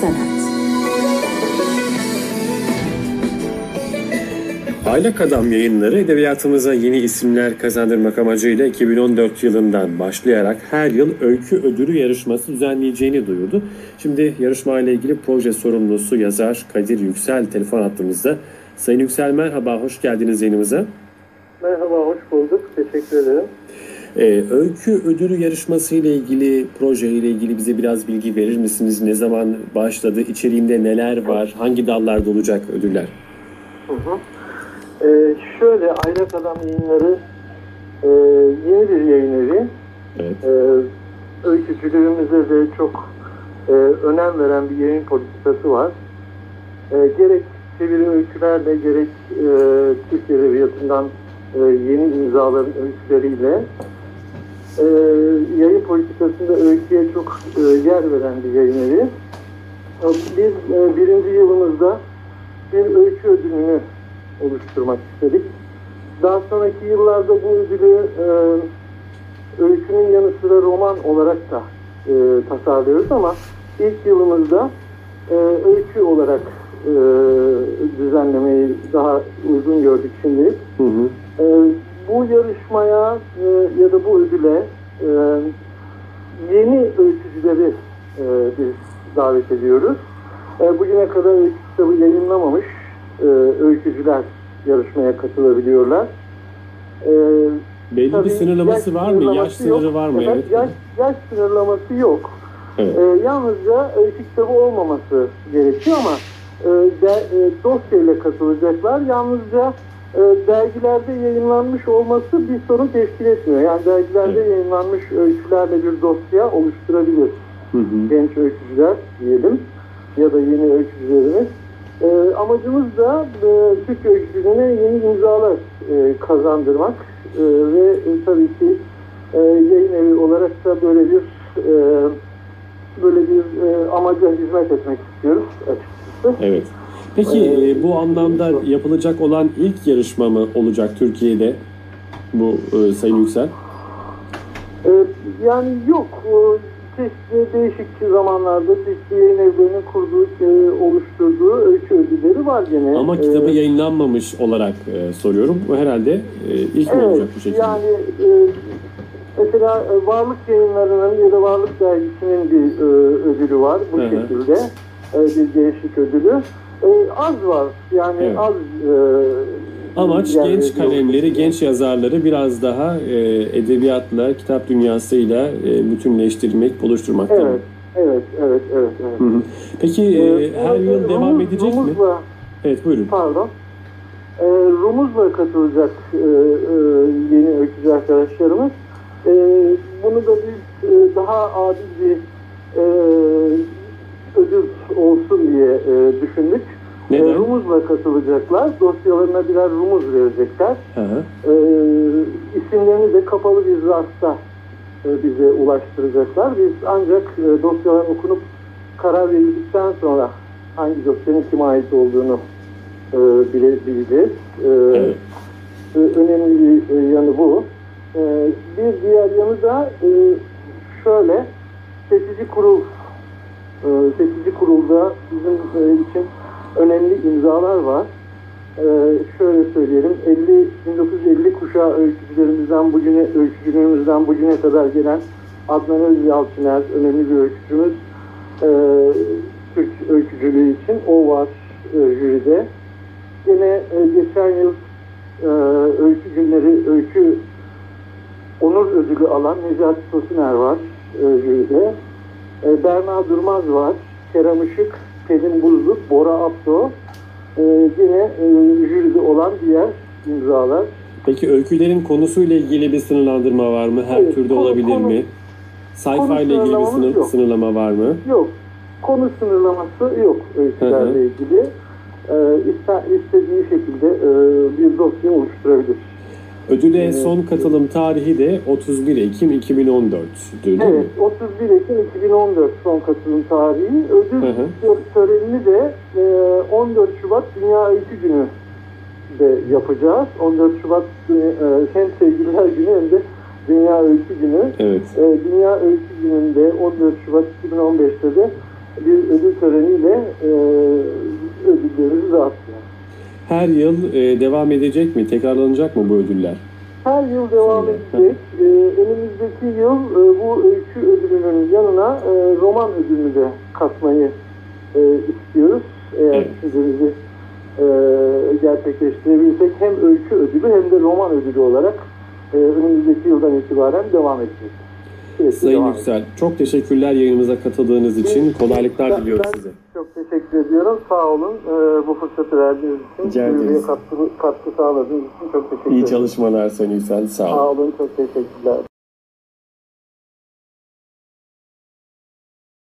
Sanat Aylak Adam yayınları edebiyatımıza yeni isimler kazandırmak amacıyla 2014 yılından başlayarak her yıl öykü ödülü yarışması düzenleyeceğini duyurdu. Şimdi yarışma ile ilgili proje sorumlusu yazar Kadir Yüksel telefon attığımızda. Sayın Yüksel merhaba, hoş geldiniz yayınımıza. Merhaba, hoş bulduk. Teşekkür ederim. Ee, öykü ödülü yarışması ile ilgili, proje ile ilgili bize biraz bilgi verir misiniz? Ne zaman başladı, içeriğinde neler var, hangi dallarda olacak ödüller? Hı hı. Ee, şöyle, Aylak Adam yayınları e, yeni bir yayın evi. Evet. Ee, öykücülüğümüze de çok e, önem veren bir yayın politikası var. E, gerek çeviri öykülerle, gerek e, Türk Edebiyatı'ndan e, yeni imzaların öyküleriyle e, yayın politikasında öyküye çok e, yer veren bir yayın evi. E, Biz e, birinci yılımızda bir öykü ödülünü oluşturmak istedik. Daha sonraki yıllarda bu ödülü e, öykünün yanı sıra roman olarak da e, tasarlıyoruz ama ilk yılımızda e, öykü olarak e, düzenlemeyi daha uygun gördük şimdilik. Hı hı. E, bu yarışmaya e, ya da bu ödüle e, yeni öykücüleri e, biz davet ediyoruz. E, bugüne kadar öykü kitabı yayınlamamış e, öykücüler yarışmaya katılabiliyorlar. E, Belli bir tabii sınırlaması var mı? Yaş yok. sınırı var mı? Evet, Evet. Yaş, yaş sınırlaması yok. Evet. E, yalnızca öykü kitabı olmaması gerekiyor ama e, de, e, dosyayla katılacaklar. Yalnızca e, dergilerde yayınlanmış olması bir sorun teşkil etmiyor. Yani dergilerde Evet. yayınlanmış öykülerle bir dosya oluşturabilir Hı hı. genç öykücüler diyelim ya da yeni öykücülerimiz. E, amacımız da e, Türk öykücülüğüne yeni imzalar e, kazandırmak E, ve e, tabii ki e, yayın evi olarak da böyle bir e, böyle bir e, amaca hizmet etmek istiyoruz açıkçası. Evet. Peki e, bu anlamda yapılacak olan ilk yarışma mı olacak Türkiye'de bu e, Sayın Yüksel? E, yani yok e, çeşitli değişik zamanlarda çeşitli yayın evlerinin kurduğu, e, oluşturduğu öykü ödülleri var gene. Ama E, kitabı yayınlanmamış olarak e, soruyorum. Bu herhalde e, ilk Evet, olacak bu şekilde? yani e, mesela e, Varlık Yayınları'nın ya da Varlık Dergisi'nin bir e, ödülü var bu hı. şekilde. E, bir gençlik ödülü. E, az var yani Evet. az e, Amaç yer genç kalemleri, genç yazarları biraz daha e, edebiyatla, kitap dünyasıyla e, bütünleştirmek, buluşturmak mi? Evet, evet, evet, evet. evet. Hı hı. Peki e, E, her yıl devam Rumuz- edecek mi? Rumuz'la, Evet buyurun. Pardon. E, Rumuz'la katılacak e, e, yeni öykücü arkadaşlarımız. E, bunu da biz e, daha adil bir e, ödül olsun diye e, düşündük. E, Neden? Rumuz'la katılacaklar. Dosyalarına birer rumuz verecekler. Hı hı. E, isimlerini de kapalı bir zarfta e, bize ulaştıracaklar. Biz ancak e, dosyaların okunup karar verildikten sonra hangi dosyanın kime ait olduğunu e, bile, bileceğiz. E, Evet. e, önemli bir e, yanı bu. E, bir diğer yanı da e, şöyle seçici kurul e, seçici kurulda bizim e, için önemli imzalar var. E, şöyle söyleyelim 50 1950 kuşağı öykücülerimizden bugüne öykücülüğümüzden bugüne kadar gelen Adnan Özyalçıner önemli bir öykücümüz. E, Türk öykücülüğü için o var e, jüride. Yine e, geçen yıl öykü günleri öykü onur ödülü alan Necati Tosiner var jüride. E, Berna Durmaz var. Kerem Işık, Pelin Buzluk, Bora Apto. E, yine e, jüride olan diğer imzalar. Peki öykülerin konusuyla ilgili bir sınırlandırma var mı? Her Evet, türde konu- olabilir konu- mi? Sayfa ile ilgili bir sınır, yok. sınırlama var mı? Yok. Konu sınırlaması yok öykülerle ilgili. E, iste, istediği şekilde e, bir dosya oluşturabilir. Ödüle Evet. son katılım tarihi de 31 Ekim 2014'tü değil mi? Evet, 31 Ekim 2014 son katılım tarihi. Ödül Hı hı. törenini de e, 14 Şubat Dünya Öykü Günü de yapacağız. 14 Şubat e, hem Sevgililer Günü hem de Dünya Öykü Günü. Evet. E, Dünya Öykü Günü'nde 14 Şubat 2015'te de bir ödül töreniyle e, ödüllerimizi dağıtacağız. Her yıl e, devam edecek mi? Tekrarlanacak mı bu ödüller? Her yıl devam edecek. Ee, önümüzdeki yıl e, bu öykü ödülünün yanına e, roman ödülünü de katmayı e, istiyoruz. Eğer Evet. e, gerçekleştirebilirsek hem öykü ödülü hem de roman ödülü olarak e, önümüzdeki yıldan itibaren devam edecek. Sayın Yüksel, çok teşekkürler yayınımıza katıldığınız için. Kolaylıklar ben size. Çok teşekkür ediyorum. Sağ olun. E, bu fırsatı verdiğiniz için, Rica ederiz. katkı, katkı sağladığınız için çok teşekkür İyi ederim. çalışmalar Sayın Yüksel. Sağ olun. Sağ olun. Çok teşekkürler.